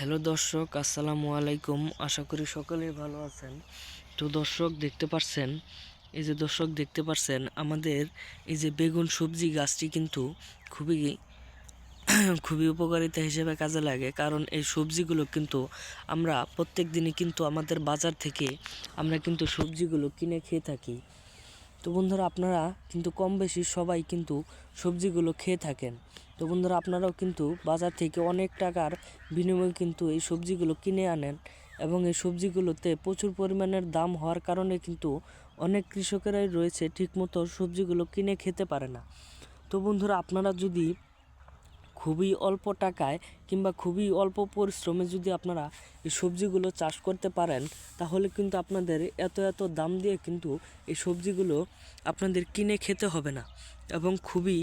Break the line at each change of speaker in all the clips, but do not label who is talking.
Hello দর্শক, আসসালামু আলাইকুম। আশা করি সকলেই ভালো আছেন। তো দর্শক, দেখতে পাচ্ছেন এই যে দর্শক, দেখতে পাচ্ছেন আমাদের এই যে বেগুন সবজি গাছটি কিন্তু খুবই খুবই উপকারিতা হিসেবে কাজে লাগে। কারণ এই সবজিগুলো কিন্তু আমরা প্রত্যেক দিনই কিন্তু আমাদের বাজার থেকে আমরা কিন্তু সবজিগুলো কিনে খেয়ে থাকি। তো বন্ধুরা আপনারা কিন্তু কম বেশি সবাই কিন্তু সবজিগুলো খেয়ে থাকেন। তো বন্ধুরা আপনারাও কিন্তু বাজার থেকে অনেক টাকার বিনিময়ে কিন্তু এই সবজিগুলো কিনে আনেন এবং এই সবজিগুলোতে প্রচুর পরিমাণের দাম হওয়ার কারণে কিন্তু অনেক কৃষকেরাই রয়েছে ঠিকমতো সবজিগুলো কিনে খেতে পারে না। তো বন্ধুরা আপনারা যদি খুবই অল্প টাকায় কিংবা খুবই অল্প পরিশ্রমে যদি আপনারা এই সবজিগুলো চাষ করতে পারেন, তাহলে কিন্তু আপনাদের এত এত দাম দিয়ে কিন্তু এই সবজিগুলো আপনাদের কিনে খেতে হবে না। এবং খুবই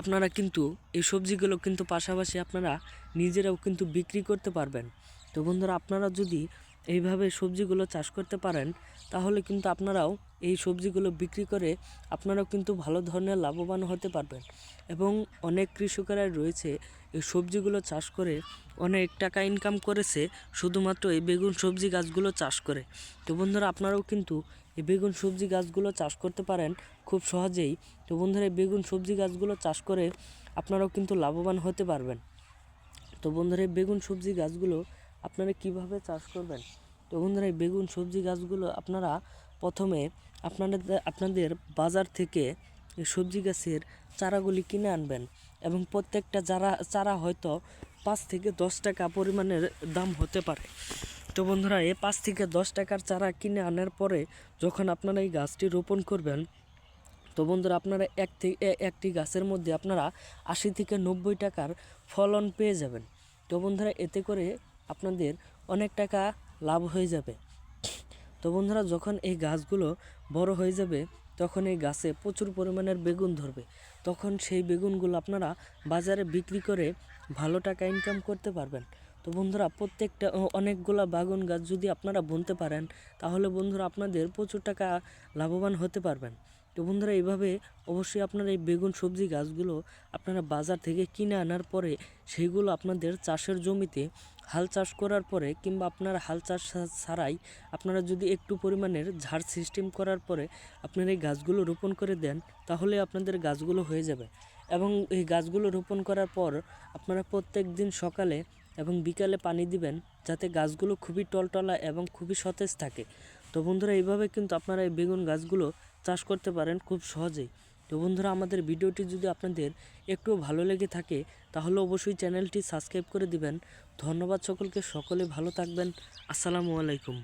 আপনারা কিন্তু এই সবজিগুলো কিন্তু পাশাপাশি আপনারা নিজেরাও কিন্তু বিক্রি করতে পারবেন। তো বন্ধুরা, আপনারা যদি এইভাবে সবজিগুলো চাষ করতে পারেন, তাহলে কিন্তু আপনারাও এই সবজিগুলো বিক্রি করে আপনারাও কিন্তু ভালো ধরনের লাভবান হতে পারবেন। এবং অনেক কৃষকেরাই রয়েছে এই সবজিগুলো চাষ করে অনেক টাকা ইনকাম করেছে, শুধুমাত্র এই বেগুন সবজি গাছগুলো চাষ করে। তো বন্ধুরা, আপনারাও কিন্তু এই বেগুন সবজি গাছগুলো চাষ করতে পারেন খুব সহজেই। তো বন্ধুরা, এই বেগুন সবজি গাছগুলো চাষ করে আপনারাও কিন্তু লাভবান হতে পারবেন। তো বন্ধুরা, এই বেগুন সবজি গাছগুলো আপনারা কীভাবে চাষ করবেন? তো বন্ধুরা, এই বেগুন, সবজি গাছগুলো আপনারা প্রথমে আপনাদের আপনাদের বাজার থেকে সবজি গাছের চারাগুলি কিনে আনবেন এবং প্রত্যেকটা চারা চারা হয়তো পাঁচ থেকে দশ টাকা পরিমাণের দাম হতে পারে। তো বন্ধুরা, এই পাঁচ থেকে দশ টাকার চারা কিনে আনার পরে যখন আপনারা এই গাছটি রোপণ করবেন, তো বন্ধুরা, আপনারা এক থেকে একটি গাছের মধ্যে আপনারা আশি থেকে নব্বই টাকার ফলন পেয়ে যাবেন। তো বন্ধুরা, এতে করে আপনাদের অনেক টাকা লাভ হয়ে যাবে। তো বন্ধুরা, যখন এই গাছগুলো বড় হয়ে যাবে, তখন এই গাছে প্রচুর পরিমাণের বেগুন ধরবে। তখন সেই বেগুনগুলো আপনারা বাজারে বিক্রি করে ভালো টাকা ইনকাম করতে পারবেন। তো বন্ধুরা, প্রত্যেকটা অনেকগুলা বাগুন গাছ যদি আপনারা বুনতে পারেন, তাহলে বন্ধুরা আপনাদের প্রচুর টাকা লাভবান হতে পারবেন। তো বন্ধুরা, এইভাবে অবশ্যই আপনার এই বেগুন সবজি গাছগুলো আপনারা বাজার থেকে কিনে আনার পরে, সেইগুলো আপনাদের চাষের জমিতে হাল চাষ করার পরে কিংবা আপনার হাল চাষ ছাড়াই আপনারা যদি একটু পরিমাণের ঝাড় সিস্টেম করার পরে আপনারা এই গাছগুলো রোপণ করে দেন, তাহলে আপনাদের গাছগুলো হয়ে যাবে। এবং এই গাছগুলো রোপণ করার পর আপনারা প্রত্যেক দিন সকালে এবং বিকালে পানি দিবেন, যাতে গাছগুলো খুবই টলটলা এবং খুবই সতেজ থাকে। তো বন্ধুরা, এইভাবে কিন্তু আপনারা এই বেগুন গাছগুলো চাষ করতে পারেন খুব সহজেই। তো বন্ধুরা, আমাদের ভিডিওটি যদি আপনাদের একটু ভালো লেগে থাকে, তাহলে অবশ্যই চ্যানেলটি সাবস্ক্রাইব করে দিবেন। ধন্যবাদ সকলকে, সকলে ভালো থাকবেন। আসসালামু আলাইকুম।